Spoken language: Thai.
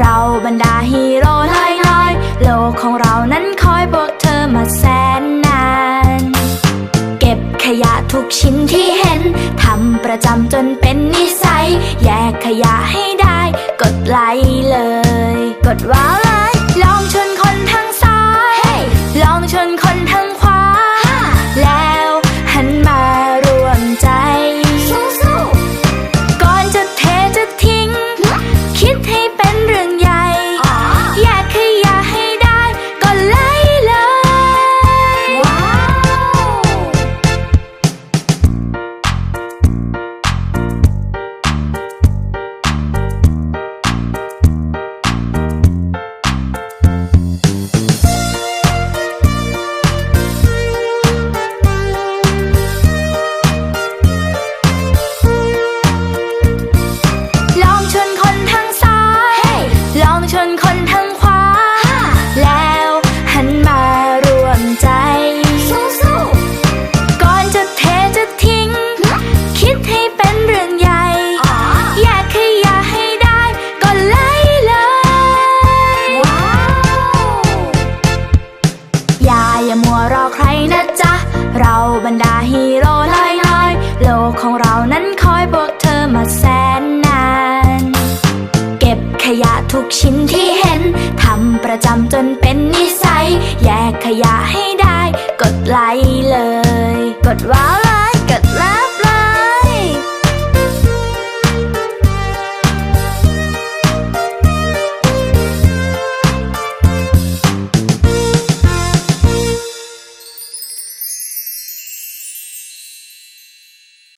เราบรรดาฮีโร่น้อยโลกของเรานั้นคอยพวกเธอมาแสนนาน เก็บขยะทุกชิ้นที่เห็นทำประจำจนเป็นนิสัย แยกขยะให้ได้ กดไลค์เลย กดว้าว ใครนะจ๊ะ เราบรรดาฮีโร่น้อยโลกของเรานั้นคอยพวกเธอมาแสนนาน เก็บขยะทุกชิ้นที่เห็นทำประจำจนเป็นนิสัย แยกขยะให้ได้ กดไลค์เลย กดว้าว